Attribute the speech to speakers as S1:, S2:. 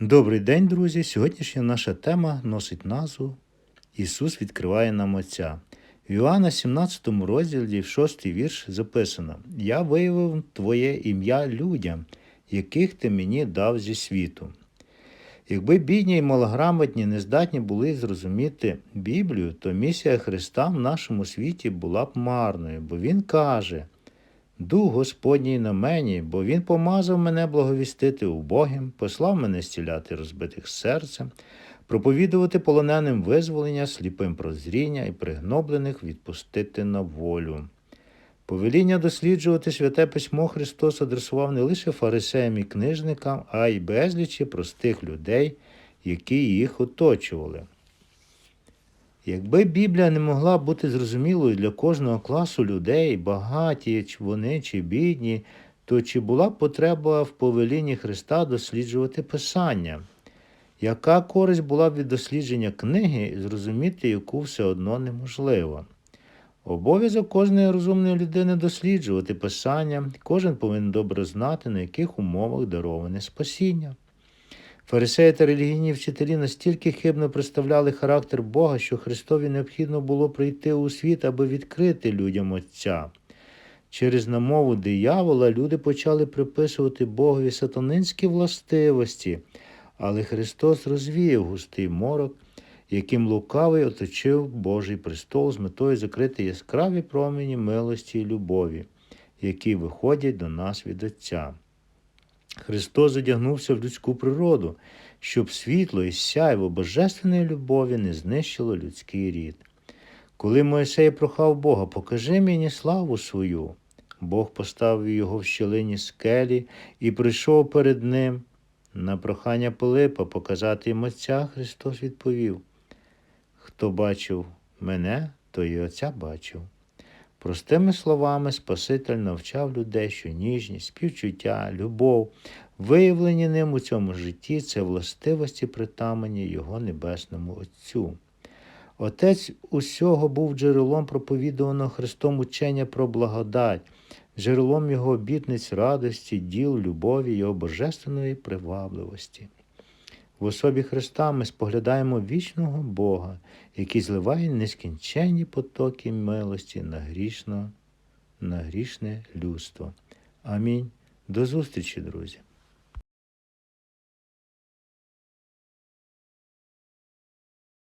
S1: Добрий день, друзі! Сьогоднішня наша тема носить назву Ісус відкриває нам Отця. В Іоанна 17 розділі, 6 вірш записано: Я виявив Твоє ім'я людям, яких ти мені дав зі світу. Якби бідні і малограмотні не здатні були зрозуміти Біблію, то місія Христа в нашому світі була б марною, бо Він каже: Дух Господній на мені, бо Він помазав мене благовістити убогим, послав мене зціляти розбитих серцем, проповідувати полоненим визволення, сліпим прозріння і пригноблених відпустити на волю. Повеління досліджувати святе письмо Христос адресував не лише фарисеям і книжникам, а й безлічі простих людей, які їх оточували. Якби Біблія не могла бути зрозумілою для кожного класу людей, багаті чи вони чи бідні, то чи була б потреба в повелінні Христа досліджувати Писання? Яка користь була б від дослідження книги, зрозуміти яку все одно неможливо? Обов'язок кожної розумної людини досліджувати Писання, кожен повинен добре знати, на яких умовах дароване спасіння. Фарисеї та релігійні вчителі настільки хибно представляли характер Бога, що Христові необхідно було прийти у світ, аби відкрити людям Отця. Через намову диявола люди почали приписувати Богові сатанинські властивості, але Христос розвіяв густий морок, яким лукавий оточив Божий престол з метою закрити яскраві промені милості і любові, які виходять до нас від Отця. Христос одягнувся в людську природу, щоб світло і сяйво божественної любові не знищило людський рід. Коли Моїсей прохав Бога, покажи мені славу свою, Бог поставив його в щелині скелі і прийшов перед ним. На прохання Пилипа показати йому Отця Христос відповів: Хто бачив мене, то і Отця бачив. Простими словами, Спаситель навчав людей, що ніжність, співчуття, любов, виявлені ним у цьому житті, це властивості притамані Його Небесному Отцю. Отець усього був джерелом проповідуваного Христом учення про благодать, джерелом Його обітниць радості, діл, любові, Його божественної привабливості. В особі Христа ми споглядаємо вічного Бога, який зливає нескінченні потоки милості на грішно, на грішне людство. Амінь. До зустрічі, друзі!